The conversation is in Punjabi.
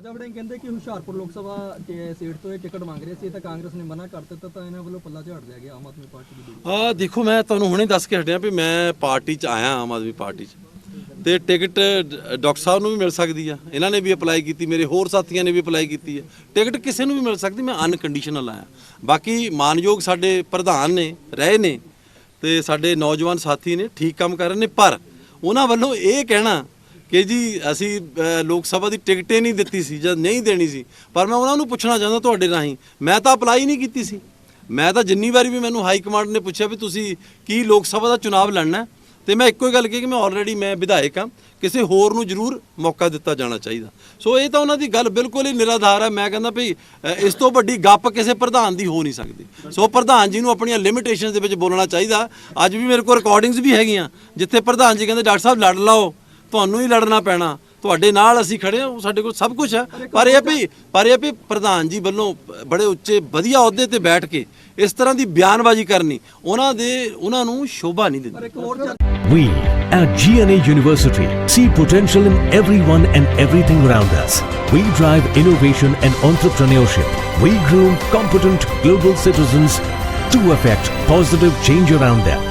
ਰਾਜਾ ਵੜਿੰਗ ਕਹਿੰਦੇ ਕਿ ਹੁਸ਼ਿਆਰਪੁਰ ਲੋਕ ਸਭਾ ਸੀਟ ਤੋਂ ਇਹ ਟਿਕਟ ਮੰਗ ਰਹੇ ਸੀ, ਤਾਂ ਕਾਂਗਰਸ ਨੇ ਮਨਾ ਕਰ ਦਿੱਤਾ, ਤਾਂ ਇਹਨਾਂ ਵੱਲੋਂ ਪੱਲਾ ਝਾੜ ਦਿਆ ਗਿਆ, ਆਮ ਆਦਮੀ ਪਾਰਟੀ ਦੀ ਆ ਦੇਖੋ, ਮੈਂ ਤੁਹਾਨੂੰ ਹੁਣੇ ਦੱਸ ਕੇ ਹਟਿਆ ਵੀ ਮੈਂ ਪਾਰਟੀ 'ਚ ਆਇਆ, ਆਮ ਆਦਮੀ ਪਾਰਟੀ 'ਚ। ਤੇ ਟਿਕਟ ਡਾਕਟਰ ਸਾਹਿਬ ਨੂੰ ਵੀ ਮਿਲ ਸਕਦੀ ਆ, ਇਹਨਾਂ ਨੇ ਵੀ ਅਪਲਾਈ ਕੀਤੀ, ਮੇਰੇ ਹੋਰ ਸਾਥੀਆਂ ਨੇ ਵੀ ਅਪਲਾਈ ਕੀਤੀ ਹੈ ਟਿਕਟ ਕਿਸੇ ਨੂੰ ਵੀ ਮਿਲ ਸਕਦੀ, ਮੈਂ ਅਨਕੰਡੀਸ਼ਨਲ ਆਇਆ। ਬਾਕੀ ਮਾਨਯੋਗ ਸਾਡੇ ਪ੍ਰਧਾਨ ਨੇ, ਰਹੇ ਨੇ, ਤੇ ਸਾਡੇ ਨੌਜਵਾਨ ਸਾਥੀ ਨੇ, ਠੀਕ ਕੰਮ ਕਰ ਰਹੇ ਨੇ, ਪਰ ਉਹਨਾਂ ਵੱਲੋਂ ਇਹ ਕਹਿਣਾ ਕਿ ਜੀ ਅਸੀਂ ਲੋਕ ਸਭਾ ਦੀ ਟਿਕਟ ਹੀ ਨਹੀਂ ਦਿੱਤੀ ਸੀ ਜਾਂ ਨਹੀਂ ਦੇਣੀ ਸੀ। ਪਰ ਮੈਂ ਉਹਨਾਂ ਨੂੰ ਪੁੱਛਣਾ ਚਾਹੁੰਦਾ ਤੁਹਾਡੇ ਰਾਹੀਂ, ਮੈਂ ਤਾਂ ਅਪਲਾਈ ਨਹੀਂ ਕੀਤੀ ਸੀ। ਮੈਂ ਤਾਂ ਜਿੰਨੀ ਵਾਰੀ ਵੀ ਮੈਨੂੰ ਹਾਈ ਕਮਾਂਡ ਨੇ ਪੁੱਛਿਆ ਵੀ ਤੁਸੀਂ ਕੀ ਲੋਕ ਸਭਾ ਦਾ ਚੁਣਾਵ ਲੜਨਾ ਹੈ? ਤੇ ਮੈਂ ਇੱਕੋ ਹੀ ਗੱਲ ਕਹੀ ਕਿ ਮੈਂ ਆਲਰੇਡੀ ਮੈਂ ਵਿਧਾਇਕ ਹਾਂ, ਕਿਸੇ ਹੋਰ ਨੂੰ ਜ਼ਰੂਰ ਮੌਕਾ ਦਿੱਤਾ ਜਾਣਾ ਚਾਹੀਦਾ। ਸੋ ਇਹ ਤਾਂ ਉਹਨਾਂ ਦੀ ਗੱਲ ਬਿਲਕੁਲ ਹੀ ਨਿਰਾਧਾਰ ਹੈ। ਮੈਂ ਕਹਿੰਦਾ ਭਈ ਇਸ ਤੋਂ ਵੱਡੀ ਗੱਪ ਕਿਸੇ ਪ੍ਰਧਾਨ ਦੀ ਹੋ ਨਹੀਂ ਸਕਦੀ। ਸੋ ਪ੍ਰਧਾਨ ਜੀ ਨੂੰ ਆਪਣੀਆਂ ਲਿਮਿਟੇਸ਼ਨਸ ਦੇ ਵਿੱਚ ਬੋਲਣਾ ਚਾਹੀਦਾ। ਅੱਜ ਵੀ ਮੇਰੇ ਕੋਲ ਰਿਕਾਰਡਿੰਗਸ ਵੀ ਹੈਗੀਆਂ, ਜਿੱਥੇ ਪ੍ਰਧਾਨ ਜੀ ਕਹਿੰਦੇ, ਡਾਕਟਰ ਸਾਹਿਬ, ਲੜ ਲਓ। ਤੁਹਾਨੂੰ ਹੀ ਲੜਨਾ ਪੈਣਾ ਤੁਹਾਡੇ ਨਾਲ ਅਸੀਂ ਖੜੇ ਹਾਂ ਸਾਡੇ ਕੋਲ ਸਭ ਕੁਝ ਹੈ ਪਰ ਇਹ ਵੀ ਪਰ ਇਹ ਵੀ ਪ੍ਰਧਾਨ ਜੀ ਵੱਲੋਂ ਬੜੇ ਉੱਚੇ ਵਧੀਆ ਅਹੁਦੇ ਤੇ ਬੈਠ ਕੇ ਇਸ ਤਰ੍ਹਾਂ ਦੀ ਬਿਆਨਬਾਜ਼ੀ ਕਰਨੀ ਉਹਨਾਂ ਦੇ ਉਹਨਾਂ ਨੂੰ ਸ਼ੋਭਾ ਨਹੀਂ ਦਿੰਦੀ ਇੱਕ ਹੋਰ ਚੱਲ- We at GNA University see potential in everyone and everything around us. We drive innovation and entrepreneurship. We groom competent global citizens to affect positive change around them.